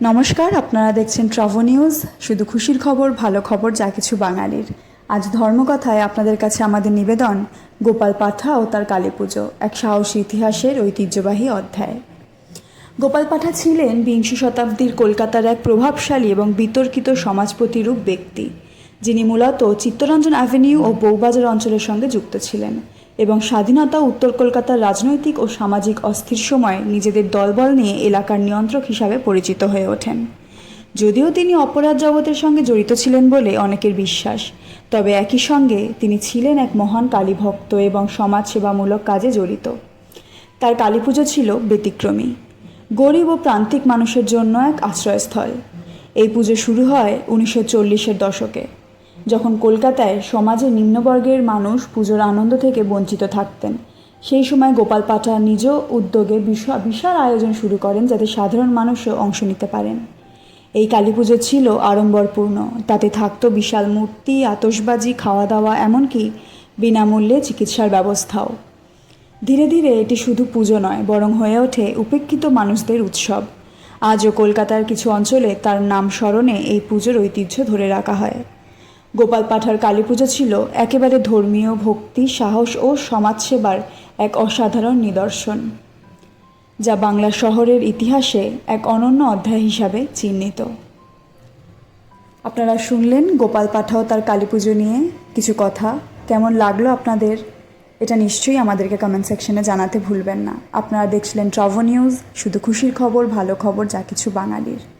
নমস্কার, আপনারা দেখছেন ট্রাভো নিউজ। শুধু খুশির খবর, ভালো খবর, যা কিছু বাঙালির। আজ ধর্মকথায় আপনাদের কাছে আমাদের নিবেদন, গোপাল পাঠা ও তার কালী পুজো, এক সাহসী ইতিহাসের ঐতিহ্যবাহী অধ্যায়। গোপাল পাঠা ছিলেন বিংশ শতাব্দীর কলকাতার এক প্রভাবশালী এবং বিতর্কিত সমাজ প্রতিরূপ ব্যক্তি, যিনি মূলত চিত্তরঞ্জন অ্যাভিনিউ ও বৌবাজার অঞ্চলের সঙ্গে যুক্ত ছিলেন। এবং স্বাধীনতা, উত্তর কলকাতার রাজনৈতিক ও সামাজিক অস্থির সময় নিজেদের দলবল নিয়ে এলাকার নিয়ন্ত্রক হিসাবে পরিচিত হয়ে ওঠেন। যদিও তিনি অপরাধ জগতের সঙ্গে জড়িত ছিলেন বলে অনেকের বিশ্বাস, তবে একই সঙ্গে তিনি ছিলেন এক মহান কালীভক্ত এবং সমাজসেবামূলক কাজে জড়িত। তার কালী পুজো ছিল ব্যতিক্রমী। গরিব ও প্রান্তিক মানুষের জন্য এক আশ্রয়স্থল। এই পুজো শুরু হয় উনিশশো চল্লিশের দশকে। যখন কলকাতায় সমাজের নিম্নবর্গের মানুষ পুজোর আনন্দ থেকে বঞ্চিত থাকতেন, সেই সময় গোপাল পাঠা নিজ উদ্যোগে বিশা- বিশাল আয়োজন শুরু করেন যাতে সাধারণ মানুষও অংশ নিতে পারেন। এই কালী পুজো ছিল আড়ম্বরপূর্ণ, তাতে থাকতো বিশাল মূর্তি আতসবাজি খাওয়া দাওয়া এমনকি বিনামূল্যে চিকিৎসার ব্যবস্থাও। ধীরে ধীরে এটি শুধু পুজো নয়, বরং হয়ে ওঠে উপেক্ষিত মানুষদের উৎসব। আজও কলকাতার কিছু অঞ্চলে তার নাম স্মরণে এই পুজোর ঐতিহ্য ধরে রাখা হয়। গোপাল পাঠার কালী পুজো ছিল একেবারে ধর্মীয় ভক্তি, সাহস ও সমাজসেবার এক অসাধারণ নিদর্শন, যা বাংলা শহরের ইতিহাসে এক অনন্য অধ্যায় হিসাবে চিহ্নিত। আপনারা শুনলেন গোপাল পাঠাও তার কালী পুজো নিয়ে কিছু কথা। কেমন লাগল আপনাদের? এটা নিশ্চয়ই আমাদেরকে কমেন্ট সেকশনে জানাতে ভুলবেন না। আপনারা দেখছিলেন ট্রাভো নিউজ শুধু খুশির খবর, ভালো খবর, যা কিছু বাঙালির।